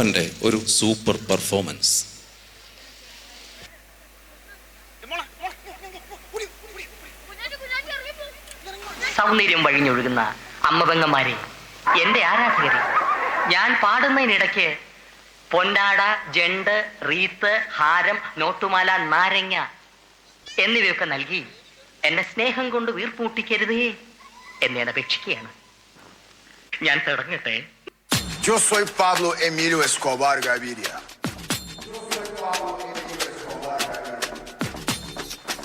അയ്യപ്പന്റെ ഒരു super performance. സൗന്ദര്യം വഴിഞ്ഞൊഴുകുന്ന അമ്മപെങ്ങന്മാരെ എന്റെ ആരാധകരെ ഞാൻ പാടുന്നതിനിടയ്ക്ക് പൊന്നാട ജണ്ട് റീത്ത് ഹാരം നോട്ടുമാല നാരങ്ങ എന്നിവയൊക്കെ നൽകി എന്നെ സ്നേഹം കൊണ്ട് വീർപ്പൂട്ടിക്കരുതേ എന്നെ അപേക്ഷിക്കുകയാണ്. ഞാൻ തുടങ്ങട്ടെ. Yo soy Pablo Emilio Escobar Gaviria.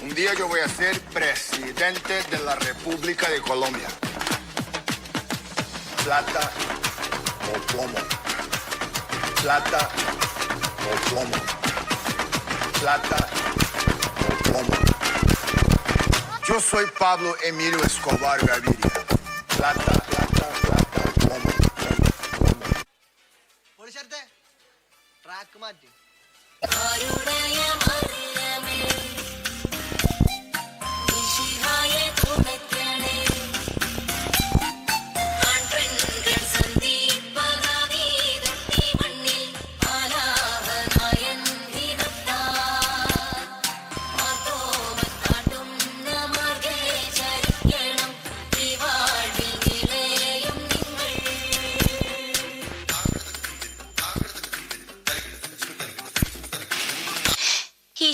Un día yo voy a ser presidente de la República de Colombia. Plata o plomo. Plata o plomo. Plata o plomo. Yo soy Pablo Emilio Escobar Gaviria. Plata, plata. Track മാറ്റി.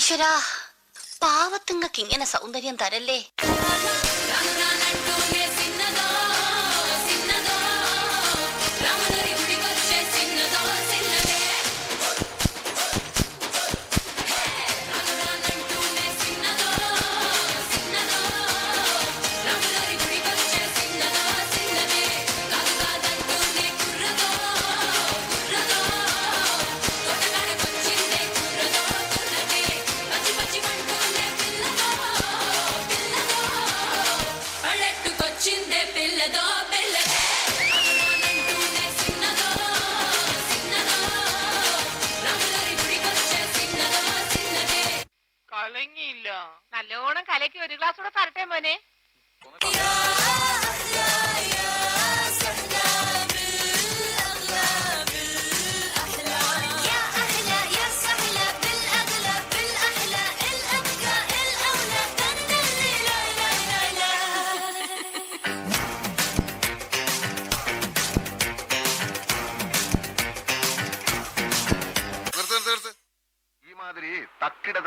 ഈശ്വരാ പാവത്തുങ്ങൾക്ക് ഇങ്ങനെ സൗന്ദര്യം തരല്ലേ? തുടങ്ങിയില്ല നല്ലോണം കലക്കി ഒരു glass കൂടെ തരട്ടെ മോനെ.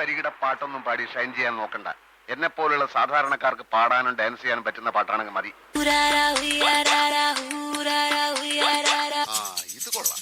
തരികിട പാട്ടൊന്നും പാടി ഷൈൻ ചെയ്യാൻ നോക്കണ്ട. എന്നെ പോലുള്ള സാധാരണക്കാർക്ക് പാടാനും ഡാൻസ് ചെയ്യാനും പറ്റുന്ന പാട്ടാണെങ്കിൽ മതി. ഇത് കൊള്ളാം.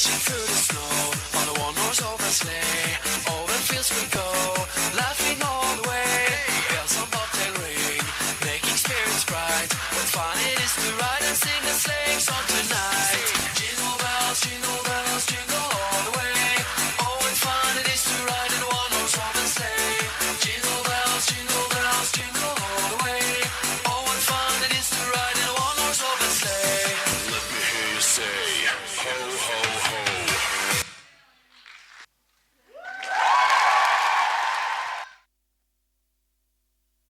Dashing through the snow